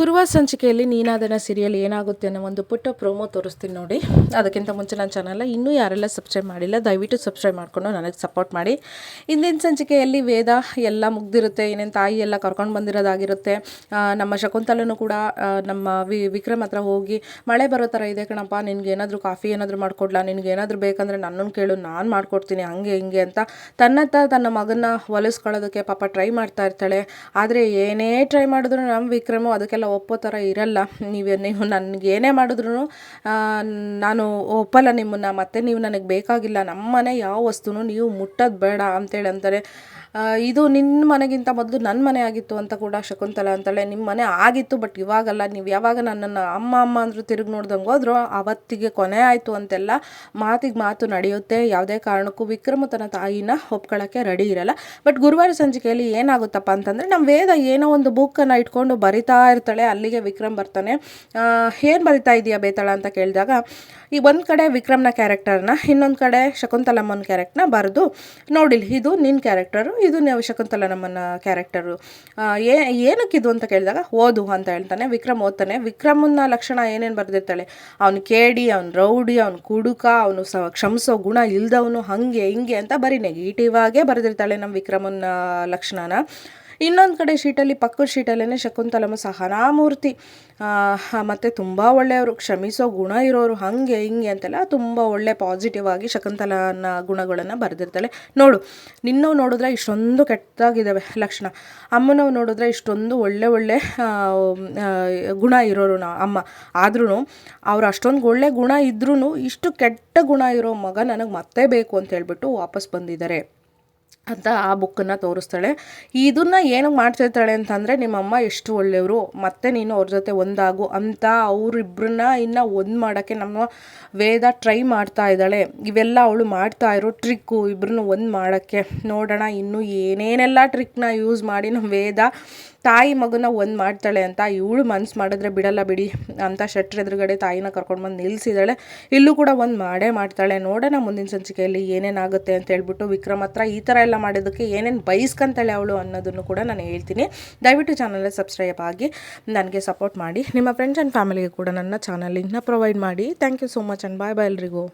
ಗುರುವಾರ ಸಂಚಿಕೆಯಲ್ಲಿ ನೀನಾದನ ಸೀರಿಯಲ್ ಏನಾಗುತ್ತೆ ಅನ್ನೋ ಒಂದು ಪುಟ್ಟ ಪ್ರೋಮೋ ತೋರಿಸ್ತೀನಿ ನೋಡಿ. ಅದಕ್ಕಿಂತ ಮುಂಚೆ ನನ್ನ ಚಾನಲ್ನ ಇನ್ನೂ ಯಾರೆಲ್ಲ ಸಬ್ಸ್ಕ್ರೈಬ್ ಮಾಡಿಲ್ಲ, ದಯವಿಟ್ಟು ಸಬ್ಸ್ಕ್ರೈಬ್ ಮಾಡಿಕೊಂಡು ನನಗೆ ಸಪೋರ್ಟ್ ಮಾಡಿ. ಇಂದಿನ ಸಂಚಿಕೆಯಲ್ಲಿ ವೇದ ಎಲ್ಲ ಮುಗ್ದಿರುತ್ತೆ ಏನೇನು ತಾಯಿ ಎಲ್ಲ ಕರ್ಕೊಂಡು ಬಂದಿರೋದಾಗಿರುತ್ತೆ. ನಮ್ಮ ಶಕುಂತಲನು ಕೂಡ ನಮ್ಮ ವಿ, ವಿಕ್ರಮ್ ಹತ್ರ ಹೋಗಿ, ಮಳೆ ಬರೋ ಥರ ಇದೆ ಕಣಪ್ಪ, ನಿನಗೆ ಏನಾದರೂ ಕಾಫಿ ಏನಾದರೂ ಮಾಡ್ಕೊಡ್ಲಾ? ನಿನಗೆ ಏನಾದರೂ ಬೇಕಂದರೆ ನನ್ನನ್ನು ಕೇಳು, ನಾನು ಮಾಡ್ಕೊಡ್ತೀನಿ, ಹಂಗೆ ಹಿಂಗೆ ಅಂತ. ತನ್ನತ್ತ ತನ್ನ ಮಗನ ಹೊಲಿಸ್ಕೊಳ್ಳೋದಕ್ಕೆ ಪಾಪ ಟ್ರೈ ಮಾಡ್ತಾ ಇರ್ತಾಳೆ. ಆದರೆ ಏನೇ ಟ್ರೈ ಮಾಡಿದ್ರು ನಮ್ಮ ವಿಕ್ರಮು ಅದಕ್ಕೆಲ್ಲ ಒಪ್ಪೋ ಥರ ಇರಲ್ಲ. ನೀವು ನೀವು ನನಗೆ ಏನೇ ಮಾಡಿದ್ರು ನಾನು ಒಪ್ಪಲ್ಲ ನಿಮ್ಮನ್ನು, ಮತ್ತೆ ನೀವು ನನಗೆ ಬೇಕಾಗಿಲ್ಲ ನಮ್ಮ ಮನೆ ಯಾವ ವಸ್ತುನೂ ನೀವು ಮುಟ್ಟೋದು ಬೇಡ ಅಂತೇಳಿ ಅಂತಾರೆ. ಇದು ನಿನ್ನ ಮನೆಗಿಂತ ಮೊದಲು ನನ್ನ ಮನೆ ಆಗಿತ್ತು ಅಂತ ಕೂಡ ಶಕುಂತಲ ಅಂತಾಳೆ. ನಿಮ್ಮ ಮನೆ ಆಗಿತ್ತು, ಬಟ್ ಇವಾಗಲ್ಲ. ನೀವು ಯಾವಾಗ ನನ್ನನ್ನು ಅಮ್ಮ ಅಮ್ಮ ಅಂದರೂ ತಿರುಗಿ ನೋಡ್ದಂಗೆ ಹೋದ್ರು, ಅವತ್ತಿಗೆ ಕೊನೆ ಆಯಿತು ಅಂತೆಲ್ಲ ಮಾತಿಗೆ ಮಾತು ನಡೆಯುತ್ತೆ. ಯಾವುದೇ ಕಾರಣಕ್ಕೂ ವಿಕ್ರಮ ತನ್ನ ತಾಯಿನ ಒಪ್ಕೊಳ್ಳೋಕ್ಕೆ ರೆಡಿ ಇರಲ್ಲ. ಬಟ್ ಗುರುವಾರ ಸಂಜಿಕೆಯಲ್ಲಿ ಏನಾಗುತ್ತಪ್ಪ ಅಂತಂದರೆ ನಮ್ಮ ವೇದ ಏನೋ ಒಂದು ಬುಕ್ಕನ್ನು ಇಟ್ಕೊಂಡು ಬರಿತಾ ಇರ್ತಾಳೆ ಅಲ್ಲಿಗೆ ವಿಕ್ರಮ್ ಬರ್ತಾನೆ. ಏನು ಬರಿತಾ ಇದೆಯಾ ಬೇತಾಳ ಅಂತ ಕೇಳಿದಾಗ, ಈ ಒಂದು ಕಡೆ ವಿಕ್ರಮ್ನ ಕ್ಯಾರೆಕ್ಟರ್ನ, ಇನ್ನೊಂದು ಕಡೆ ಶಕುಂತಲಮ್ಮನ ಕ್ಯಾರೆಕ್ಟರ್ನ ಬರೆದು ನೋಡಿಲ್ಲ ಇದು ನಿನ್ನ ಕ್ಯಾರೆಕ್ಟರು, ಇದು ನೀವು ಶಕುಂತಲಮ್ಮನ ಕ್ಯಾರೆಕ್ಟರು. ಏ, ಏನಕ್ಕಿದು ಅಂತ ಕೇಳಿದಾಗ, ಓದು ಅಂತ ಹೇಳ್ತಾನೆ. ವಿಕ್ರಮ್ ಓದ್ತಾನೆ. ವಿಕ್ರಮನ ಲಕ್ಷಣ ಏನೇನು ಬರೆದಿರ್ತಾಳೆ? ಅವನು ಕೇಡಿ, ಅವನು ರೌಡಿ, ಅವನು ಕುಡುಕ, ಅವನು ಸ, ಕ್ಷಮಿಸೋ ಗುಣ ಇಲ್ದವನು ಹಾಗೆ, ಹಿಂಗೆ ಅಂತ ಬರೀ ನೆಗೆಟಿವ್ ಆಗೇ ಬರೆದಿರ್ತಾಳೆ ನಮ್ಮ ವಿಕ್ರಮನ ಲಕ್ಷಣನ. ಇನ್ನೊಂದು ಕಡೆ ಶೀಟಲ್ಲಿ ಪಕ್ಕದ ಶೀಟಲ್ಲೇ ಶಕುಂತಲಮ್ಮ ಸಹನಾಮೂರ್ತಿ. ಮತ್ತು ತುಂಬ ಒಳ್ಳೆಯವರು, ಕ್ಷಮಿಸೋ ಗುಣ ಇರೋರು ಹಾಗೆ ಹಿಂಗೆ ಅಂತೆಲ್ಲ ತುಂಬ ಒಳ್ಳೆ ಪಾಸಿಟಿವ್ ಆಗಿ ಶಕುಂತಲನ ಗುಣಗಳನ್ನು ಬರೆದಿರ್ತಾಳೆ. ನೋಡು, ನಿನ್ನವು ನೋಡಿದ್ರೆ ಇಷ್ಟೊಂದು ಕೆಟ್ಟದಾಗಿದ್ದಾವೆ ಲಕ್ಷಣ. ಅಮ್ಮನವು ನೋಡಿದ್ರೆ ಇಷ್ಟೊಂದು ಒಳ್ಳೆ ಒಳ್ಳೆ ಗುಣ ಇರೋರು ನಾ, ಅಮ್ಮ. ಆದ್ರೂ ಅವ್ರು ಅಷ್ಟೊಂದು ಒಳ್ಳೆ ಗುಣ ಇದ್ರೂ ಇಷ್ಟು ಕೆಟ್ಟ ಗುಣ ಇರೋ ಮಗ ನನಗೆ ಮತ್ತೆ ಬೇಕು ಅಂತ ಹೇಳ್ಬಿಟ್ಟು ವಾಪಸ್ ಬಂದಿದ್ದಾರೆ. ಅಂತ ಆ ಬುಕ್ಕನ್ನು ತೋರಿಸ್ತಾಳೆ. ಇದನ್ನ ಏನಕ್ಕೆ ಮಾಡ್ತಿರ್ತಾಳೆ ಅಂತಂದರೆ, ನಿಮ್ಮಮ್ಮ ಎಷ್ಟು ಒಳ್ಳೆಯವರು, ಮತ್ತೆ ನೀನು ಅವ್ರ ಜೊತೆ ಒಂದಾಗು ಅಂತ ಅವರಿಬ್ಬರನ್ನ ಇನ್ನು ಒಂದು ಮಾಡೋಕ್ಕೆ ನಮ್ಮ ವೇದ ಟ್ರೈ ಮಾಡ್ತಾ ಇದ್ದಾಳೆ. ಇವೆಲ್ಲ ಅವಳು ಮಾಡ್ತಾ ಇರೋ ಟ್ರಿಕ್ಕು ಇಬ್ಬರನ್ನು ಒಂದು ಮಾಡೋಕ್ಕೆ. ನೋಡೋಣ, ಇನ್ನೂ ಏನೇನೆಲ್ಲ ಟ್ರಿಕ್ನ ಯೂಸ್ ಮಾಡಿ ನಮ್ಮ ವೇದ ತಾಯಿ ಮಗನ ಒಂದು ಮಾಡ್ತಾಳೆ ಅಂತ ಇವಳು ಮನ್ಸು ಮಾಡಿದ್ರೆ ಬಿಡಲ್ಲ ಬಿಡಿ ಅಂತ ಶೆಟ್ರ್ ಎದುರುಗಡೆ ತಾಯಿನ ಕರ್ಕೊಂಡು ಬಂದು ನಿಲ್ಲಿಸಿದಾಳೆ ಇಲ್ಲೂ ಕೂಡ ಒಂದು ಮಾಡೇ ಮಾಡ್ತಾಳೆ. ನೋಡೋಣ ಮುಂದಿನ ಸಂಚಿಕೆಯಲ್ಲಿ ಏನೇನಾಗುತ್ತೆ ಅಂತ ಹೇಳ್ಬಿಟ್ಟು ವಿಕ್ರಮ್ ಹತ್ರ ಈ ಥರ ಎಲ್ಲ ಮಾಡೋದಕ್ಕೆ ಏನೇನು ಬಯಸ್ಕೊಂತಾಳೆ ಅವಳು ಅನ್ನೋದನ್ನು ಕೂಡ ನಾನು ಹೇಳ್ತೀನಿ. ದಯವಿಟ್ಟು ಚಾನಲಲ್ಲಿ ಸಬ್ಸ್ಕ್ರೈಬ್ ಆಗಿ ನನಗೆ ಸಪೋರ್ಟ್ ಮಾಡಿ. ನಿಮ್ಮ ಫ್ರೆಂಡ್ಸ್ ಆ್ಯಂಡ್ ಫ್ಯಾಮಿಲಿಗೆ ಕೂಡ ನನ್ನ ಚಾನಲ್ ಲಿಂಕ್ನ ಪ್ರೊವೈಡ್ ಮಾಡಿ. Thank you so much and bye bye ಎಲ್ರಿಗೂ.